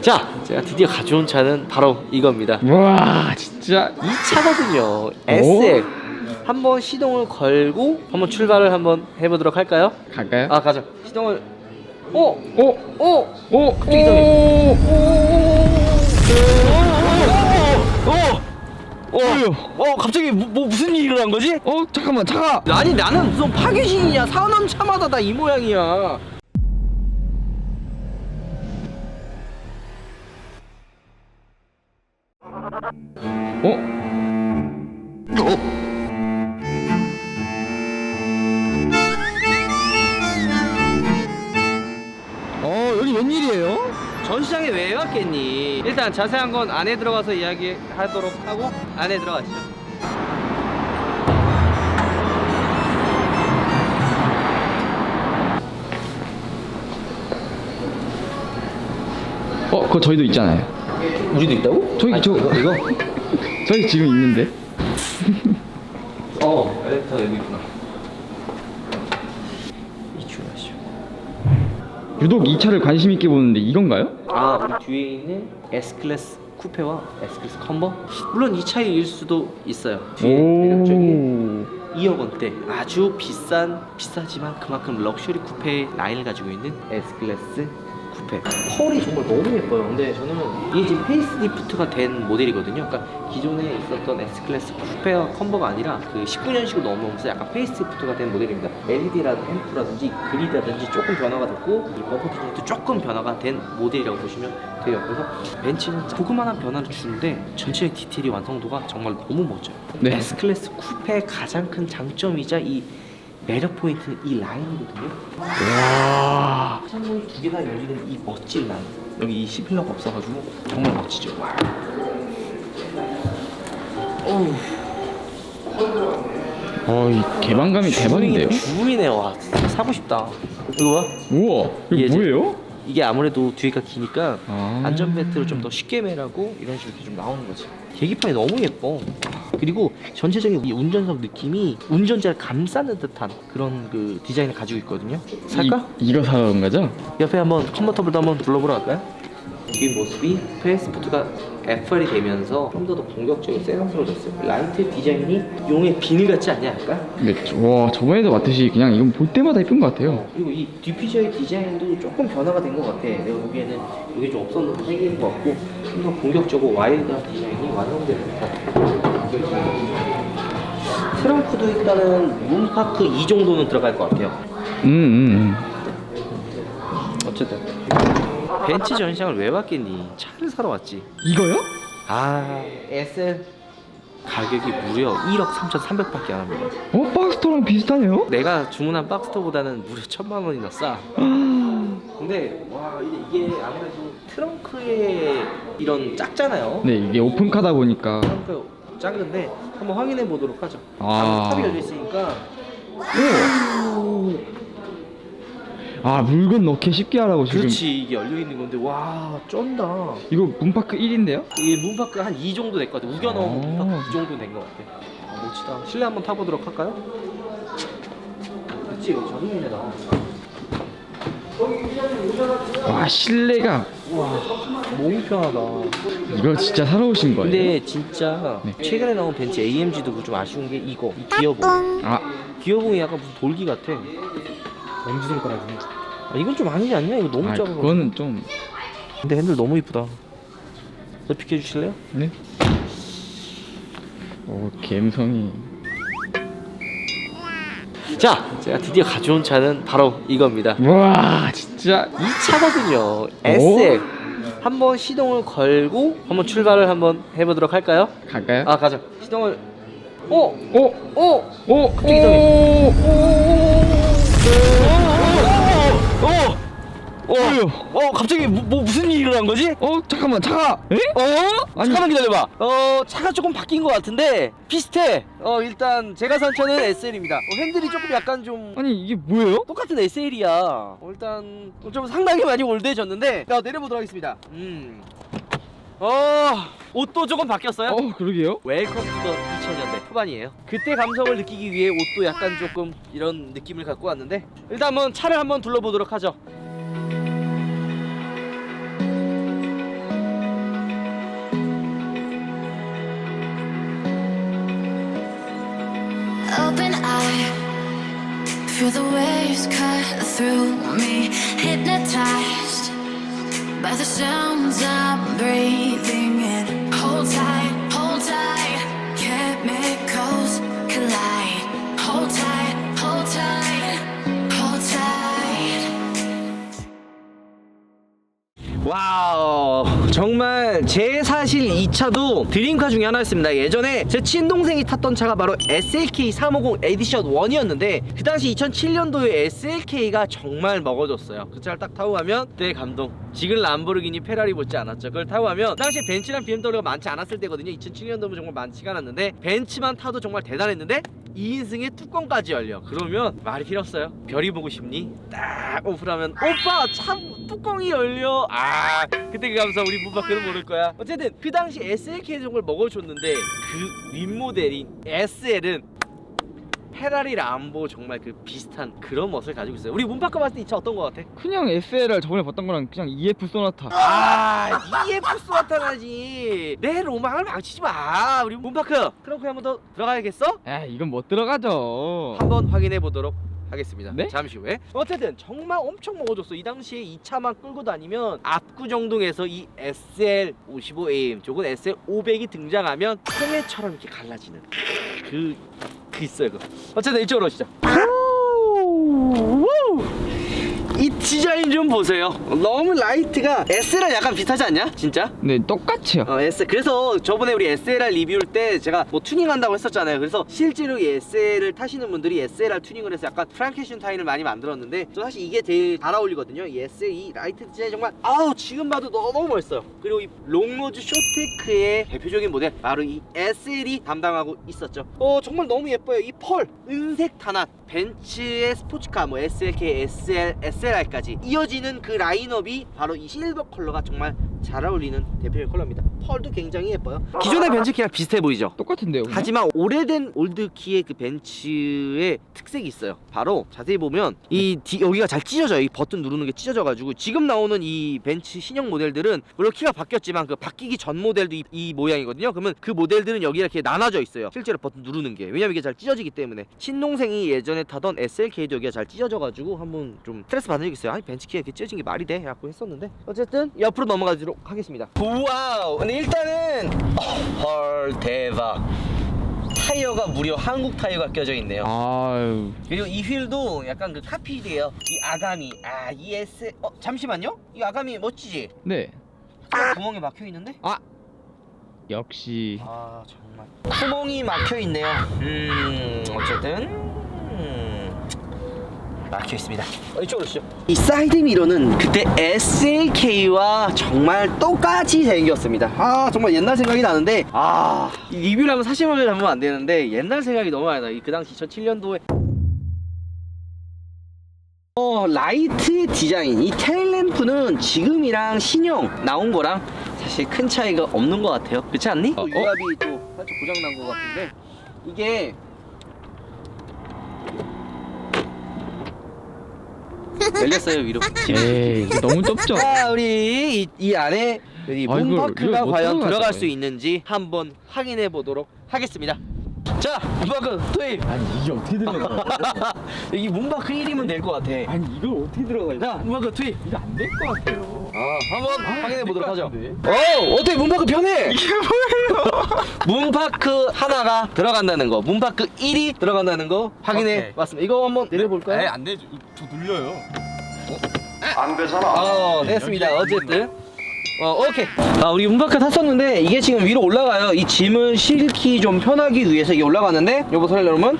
자, 제가 드디어 가져온 차는 바로 이겁니다. 와 진짜 이 차거든요. SL. 한번 시동을 걸고 한번 출발을 한번 해보도록 할까요? 갈까요? 아, 가자. 시동을. 어, 오! 어, 오! 갑자기 오! 어, 어, 갑자기 뭐, 뭐 무슨 일이 일어난 거지? 어 잠깐만 차가 아니 나는 무슨 파괴신이냐 사람 차마다 다 이 모양이야 일단 자세한 건 안에 들어가서 이야기하도록 하고 안에 들어가시죠 어 그거 저희도 있잖아요 우리도 있다고? 저기 저 이거? 이거? 저희 지금 있는데 어 엘리베이터 여기 있구나 이출하시죠 유독 이 차를 관심 있게 보는데 이건가요? 아 우리 뒤에 있는 S클래스 쿠페와 S클래스 컴버? 물론 이 차이일 수도 있어요. 뒤에 매력적인 2억 원대. 아주 비싼 비싸지만 그만큼 럭셔리 쿠페 라인을 가지고 있는 S 클래스 쿠페 펄이 정말 너무 예뻐요. 근데 저는 이게 지금 페이스리프트가 된 모델이거든요. 그러니까 기존에 있었던 S 클래스 쿠페와 컴버가 아니라 그 19년식으로 넘어오면서 약간 페이스리프트가 된 모델입니다. LED라든지 앰프라든지 그리드라든지 조금 변화가 됐고 이 버퍼 디자인도 조금 변화가 된 모델이라고 보시면 돼요. 그래서 벤츠는 조그마한 변화를 주는데 전체 디테일이 완성도가 정말 너무 멋져요. 네. S 클래스 쿠페의 가장 큰 장점이자 이 매력 포인트는 이 라인이거든요. 와 창문이 두개다 열리는 이 멋진 라인. 여기 이 시필러가 없어가지고 정말 멋지죠. 어우, 어 이 개방감이 대박인데요? 주인이네요. 와, 진짜 사고 싶다. 이거 봐. 우와 이거 이게 뭐예요? 이게 아무래도 뒤가 기니까 아. 안전벨트를 좀 더 쉽게 매라고 이런 식으로 이렇게 좀 나오는 거지. 계기판이 너무 예뻐. 그리고 전체적인 이 운전석 느낌이 운전자를 감싸는 듯한 그런 그 디자인을 가지고 있거든요. 살까? 이, 이거 사온 거죠? 옆에 한번 컨버터블도 한번 둘러보러 갈까요? 뒤 모습이 페이스포트가 FR이 되면서 좀 더 더 공격적이고 세련스러워졌어요. 라이트 디자인이 용의 비닐 같지 않냐 약간? 네, 저- 와 저번에도 봤듯이 그냥 이건 볼 때마다 예쁜 것 같아요 그리고 이 디퓨저의 디자인도 조금 변화가 된 것 같아. 내가 보기에는 이게 좀 없었는데 생긴 것 같고 좀 더 공격적이고 와일드한 디자인이 완성된 듯한 트렁크도 일단은 문파크 2 정도는 들어갈 것 같아요. 음, 음, 어쨌든 벤츠 전시장을 왜 왔겠니? 차를 사러 왔지. 음. 이거요? 아 SL 가격이 무려 1억 3,300밖에 안 합니다. 어 박스토랑 비슷하네요? 내가 주문한 박스터보다는 무려 천만 원이나 싸. 근데 와 이게, 아무래도 트렁크에 이런 작잖아요. 네 이게 오픈카다 보니까 트렁크 작은데 한번 확인해 보도록 하죠. 아. 아. 탑이 열려 있으니까 아 물건 넣기 쉽게 하라고 지금 그렇지 이게 열려 있는 건데 와 쩐다. 이거 문파크 1인데요? 이게 문파크 한 2 정도 될 것 같아. 우겨 넣으면 아. 문파크 2 정도 된 것 같아. 아, 멋지다. 실내 한번 타보도록 할까요? 그치 여기 전용이네 와 실내가 와 너무 편하다. 이거 진짜 사러 오신 거예요? 근데 진짜 네. 최근에 나온 벤츠 AMG도 좀 아쉬운 게 이거 이 기어봉. 아 기어봉이 약간 무슨 돌기 같아. 엄지 손가락이. 아, 이건 좀 아니지 않냐? 이거 너무 아, 작아. 그거는 좀 근데 핸들 너무 이쁘다. 저 비켜 주실래요? 네? 오 감성이 자, 제가 드디어 가져온 차는 바로 이겁니다. 와 진짜 이 차거든요. SL. 한번 시동을 걸고 한번 출발을 한번 해보도록 할까요? 갈까요? 아 가자. 시동을. 어, 오! 어, 오! 갑자기 어, 어, 어, 어, 갑자기 뭐, 뭐 무슨 일이 일어난 거지? 어 잠깐만 차가 에? 어? 잠깐만 기다려봐. 어, 차가 조금 바뀐 것 같은데 비슷해. 어, 일단 제가 산 차는 SL입니다. 어, 핸들이 조금 약간 좀 아니 이게 뭐예요? 똑같은 SL이야. 어, 일단 좀 상당히 많이 올드해졌는데 자 내려보도록 하겠습니다. 음. 어, 옷도 조금 바뀌었어요? 어 그러게요. 웰컴 투 더 2000년대 초반이에요. 그때 감성을 느끼기 위해 옷도 약간 조금 이런 느낌을 갖고 왔는데 일단 한번 차를 한번 둘러보도록 하죠. Open eye, feel the waves cut through me. Hypnotized by the sounds I'm breathing. time. 차도 드림카 중에 하나였습니다. 예전에 제 친동생이 탔던 차가 바로 SLK 350 에디션 1이었는데 그 당시 2007년도에 SLK가 정말 먹어줬어요. 그 차를 딱 타고 가면 그때 감동. 지금 람보르기니 페라리 못지 않았죠. 그걸 타고 가면 그 당시에 벤츠랑 BMW가 많지 않았을 때거든요. 2007년도면 정말 많지가 않았는데 벤츠만 타도 정말 대단했는데 2인승에 뚜껑까지 열려. 그러면 말이 필요 없어요. 별이 보고 싶니? 딱 오프라면 오빠 참 뚜껑이 열려. 아 그때 그 감성 우리 문바크는 모를 거야. 어쨌든 그 당시 SLK 정말 먹어줬는데 그 윗모델인 SL은 페라리 람보 정말 그 비슷한 그런 멋을 가지고 있어요 우리 문바크 봤을 때 이 차 어떤 거 같아? 그냥 SLR 저번에 봤던 거랑 그냥 EF 소나타 아 EF 소나타나지 내 로망을 망치지 마 우리 문바크 트렁크에 한 번 더 들어가야겠어? 에 이건 못 들어가죠 한번 확인해 보도록 하겠습니다. 네? 잠시 후에. 어쨌든 정말 엄청 먹어줬어. 이 당시에 이 차만 끌고 다니면 압구정동에서 이 SL 55AM 쪽은 SL 500이 등장하면 홍해처럼 이렇게 갈라지는 그, 그 있어요. 그. 어쨌든 이쪽으로 오시죠. 이 디자인 좀 보세요. 너무 라이트가 SL랑 약간 비슷하지 않냐? 진짜? 네 똑같이요 어, S 그래서 저번에 우리 SLR 리뷰할 때 제가 뭐 튜닝한다고 했었잖아요. 그래서 실제로 이 SL을 타시는 분들이 SLR 튜닝을 해서 약간 프랑켄슈타인을 많이 만들었는데 저 사실 이게 제일 잘 어울리거든요. 이 SL 이 라이트 디자인 정말 아우 지금 봐도 너무 멋있어요. 그리고 이 롱로즈 쇼테크의 대표적인 모델 바로 이 SL이 담당하고 있었죠. 어 정말 너무 예뻐요. 이 펄 은색 탄환 벤츠의 스포츠카 뭐 SLK, SL, SLR 까지 이어지는 그 라인업이 바로 이 실버 컬러가 정말 잘 어울리는 대표적인 컬러입니다. 펄도 굉장히 예뻐요. 기존의 벤츠키랑 비슷해 보이죠? 똑같은데요 그냥? 하지만 오래된 올드키의 그 벤츠의 특색이 있어요. 바로 자세히 보면 이 디- 여기가 잘 찢어져요. 이 버튼 누르는 게 찢어져가지고 지금 나오는 이 벤츠 신형 모델들은 물론 키가 바뀌었지만 그 바뀌기 전 모델도 이, 이 모양이거든요. 그러면 그 모델들은 여기 이렇게 나눠져 있어요. 실제로 버튼 누르는 게 왜냐면 이게 잘 찢어지기 때문에 친동생이 예전에 타던 SLK도 여기가 잘 찢어져가지고 한번 좀 스트레스 받은 적 있어요. 아니 벤츠 키가 이렇게 찢어진 게 말이 돼? 라고 했었는데 어쨌든 옆으로 넘어가도록 하겠습니다. 와우. 근데 일단은 어, 헐 대박. 타이어가 무려 한국 타이어가 껴져 있네요. 아유 그리고 이 휠도 약간 그 카피드예요. 이 아가미, 아 ES, 어 잠시만요. 이 아가미 멋지지? 네 구멍이 막혀 있는데? 역시 아 정말 구멍이 막혀 있네요. 음 어쨌든 음, 막혀 있습니다. 어, 이쪽으로 오시죠. 이 사이드 미러는 그때 SLK와 정말 똑같이 생겼습니다. 아 정말 옛날 생각이 나는데 아이 리뷰를 하면 사실만을 잡으면 안 되는데 옛날 생각이 너무 많이 나. 이그 당시 2007년도에 어 라이트 디자인 이 테일램프는 지금이랑 신형 나온 거랑 사실 큰 차이가 없는 것 같아요 그렇지 않니? 어, 어? 유압이 또 살짝 고장 난 것 같은데 이게 열렸어요 위로. 에이 이거 너무 좁죠? 자 우리 이, 이 안에 이 아, 이걸- 문파크가 이걸 못 과연 들어가죠, 들어갈 수 거의. 있는지 한번 확인해 보도록 하겠습니다. 자 문파크 투입. 아니 이게 어떻게 들어가 여기 문파크 1이면 될 것 같아. 아니 이걸 어떻게 들어가 자 문파크 투입. 이거 안 될 것 같아요 아, 한번 확인해 보도록 하죠. 어, 어때 문파크 편해? 이게 뭐예요? 문파크 하나가 들어간다는 거, 문파크 1이 들어간다는 거 확인해 오케이. 봤습니다. 이거 한번 내려볼까요? 에이 안 되죠. 저 눌려요. 안 되잖아. 어, 됐습니다. 어쨌든. 어, 오케이. 아, 우리 문파크 탔었는데 이게 지금 위로 올라가요. 이 짐을 실기 좀 편하기 위해서 이게 올라가는데 여보세요, 여러분.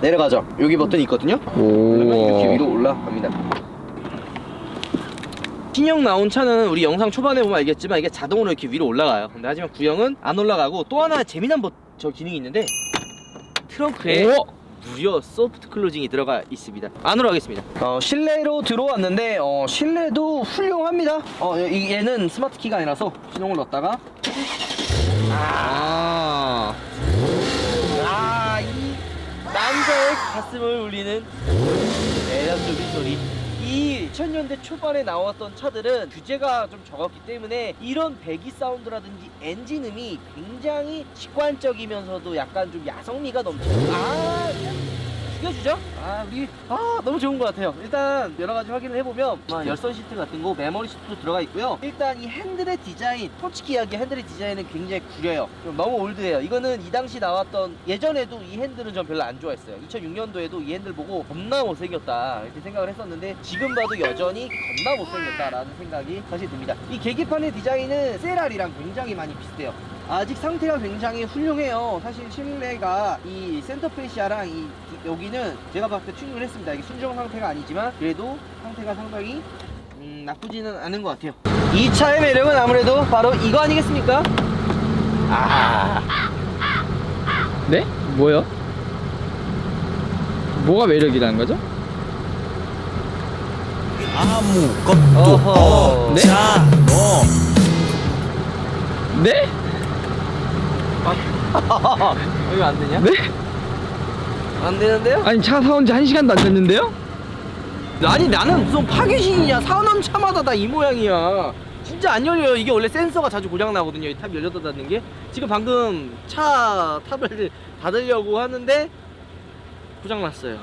내려가죠. 여기 버튼이 있거든요. 그러면 이렇게 위로 올라갑니다. 신형 나온 차는 우리 영상 초반에 보면 알겠지만 이게 자동으로 이렇게 위로 올라가요. 근데 하지만 구형은 안 올라가고 또 하나 재미난 버, 저 기능이 있는데 트렁크에 오! 무려 소프트 클로징이 들어가 있습니다. 안으로 가겠습니다. 어, 실내로 들어왔는데 어, 실내도 훌륭합니다. 어, 이- 얘는 스마트 키가 아니라서 시동을 넣었다가 아, 아, 이 남자의 가슴을 울리는 매력적인 소리. 이 2000년대 초반에 나왔던 차들은 규제가 좀 적었기 때문에 이런 배기 사운드라든지 엔진음이 굉장히 직관적이면서도 약간 좀 야성미가 넘치는 아 죽여주죠. 아 우리 아 너무 좋은 것 같아요. 일단 여러 가지 확인을 해보면 뭐 열선 시트 같은 거 메모리 시트도 들어가 있고요. 일단 이 핸들의 디자인, 솔직히 이야기 핸들의 디자인은 굉장히 구려요. 좀 너무 올드해요. 이거는 이 당시 나왔던 예전에도 이 핸들은 전 별로 안 좋아했어요. 2006년도에도 이 핸들 보고 겁나 못생겼다 이렇게 생각을 했었는데 지금 봐도 여전히 겁나 못생겼다라는 생각이 사실 듭니다. 이 계기판의 디자인은 세랄이랑 굉장히 많이 비슷해요. 아직 상태가 굉장히 훌륭해요. 사실 실내가 이 센터페시아랑 이 이- 여기는 제가 봤을 때 튜닝을 했습니다. 이게 순정 상태가 아니지만 그래도 상태가 상당히 음, 나쁘지는 않은 것 같아요. 이 차의 매력은 아무래도 바로 이거 아니겠습니까? 아, 네? 뭐요? 뭐가 매력이라는 거죠? 어허. 네? 네? 이거 안 되냐? 네? 안 되는데요? 아니 차 사온 지 한 시간도 안 됐는데요? 아니 나는 무슨 파괴신이냐? 사는 차마다 다 이 모양이야. 진짜 안 열려요. 이게 원래 센서가 자주 고장 나거든요. 이 탑 열렸다 닫는 게. 지금 방금 차 탑을 닫으려고 하는데 고장 났어요.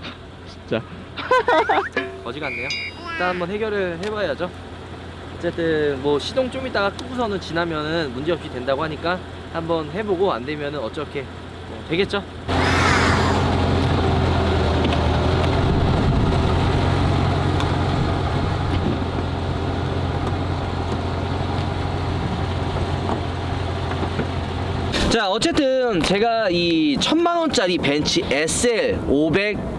진짜. 어지가 않네요. 일단 한번 해결을 해봐야죠. 어쨌든 뭐 시동 좀 있다가 끄고서는 지나면은 문제없이 된다고 하니까 한번 해보고 안 되면은 어떻게. 뭐 되겠죠? 자 어쨌든 제가 이 천만 원짜리 벤츠 SL 500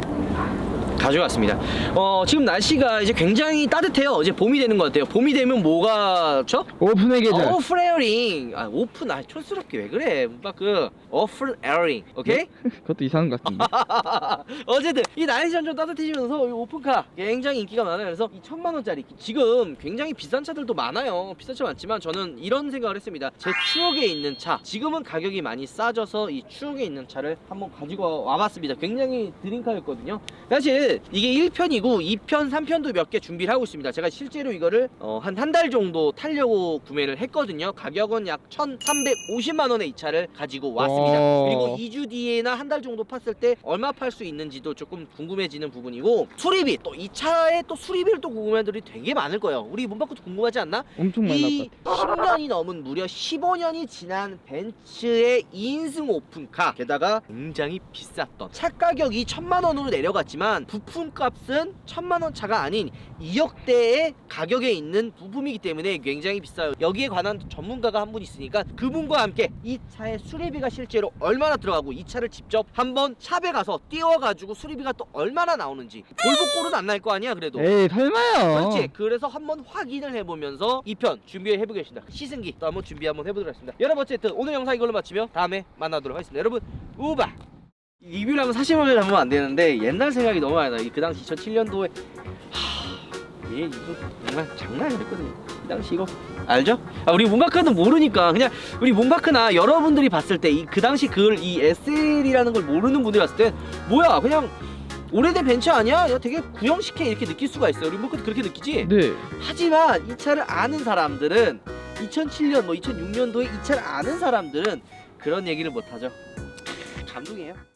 가져왔습니다. 어 지금 날씨가 이제 굉장히 따뜻해요. 이제 봄이 되는 것 같아요. 봄이 되면 뭐가 죠? 오픈의 계절 어, 오프레어링. 아 오픈 아 촌스럽게 왜 그래? 문바그 오프레어링. 오케이? 그것도 이상한 것 같은데 어쨌든 이 날씨 점점 따뜻해지면서 이 오픈카 굉장히 인기가 많아요. 그래서 이 천만 원짜리 지금 굉장히 비싼 차들도 많아요. 비싼 차 많지만 저는 이런 생각을 했습니다. 제 추억에 있는 차. 지금은 가격이 많이 싸져서 이 추억에 있는 차를 한번 가지고 와봤습니다. 굉장히 드림카였거든요. 사실 이게 1편이고 2편, 3편도 몇 개 준비를 하고 있습니다. 제가 실제로 이거를 어, 한한 달 정도 타려고 구매를 했거든요. 가격은 약 1,350만 원에 이 차를 가지고 왔습니다. 어. 그리고 2주 뒤에나 한 달 정도 팠을 때 얼마 팔 수 있는지도 조금 궁금해지는 부분이고 수리비 또 이 차에 또 수리비를 또 궁금한 분들이 되게 많을 거예요. 우리 문바꾸도 궁금하지 않나? 엄청 많이 이 났다 10년이 넘은 무려 15년이 지난 벤츠의 2인승 오픈카 게다가 굉장히 비쌌던 차 가격이 천만 원으로 내려갔지만 부품 값은 천만 원 차가 아닌 2억대의 가격에 있는 부품이기 때문에 굉장히 비싸요 여기에 관한 전문가가 한 분 있으니까 그분과 함께 이 차의 수리비가 실제로 얼마나 들어가고 이 차를 직접 한번 샵에 가서 띄워가지고 수리비가 또 얼마나 나오는지 볼복골은 안 날 거 아니야 그래도 에이 설마요 그렇지. 그래서 한번 확인을 해보면서 2편 준비해 보겠습니다. 시승기 또 한번 준비 한번 해보도록 하겠습니다. 여러분 어쨌든 오늘 영상 이걸로 마치며 다음에 만나도록 하겠습니다. 여러분 우바 리뷰를 하면 사심을 하면 안 되는데 옛날 생각이 너무 많이 나요. 그 당시 2007년도에 하... 얘 이거 정말 장난 아니었거든요. 이 당시 이거 알죠? 아, 우리 문바크는 모르니까 그냥 우리 문바크나 여러분들이 봤을 때그 당시 그걸 이 SL이라는 걸 모르는 분들이 봤을 때 뭐야 그냥 오래된 벤츠 아니야? 야, 되게 구형식해 이렇게 느낄 수가 있어요. 우리 문바크도 그렇게 느끼지? 네 하지만 이 차를 아는 사람들은 2007년 뭐 2006년도에 이 차를 아는 사람들은 그런 얘기를 못 하죠. 감동이에요.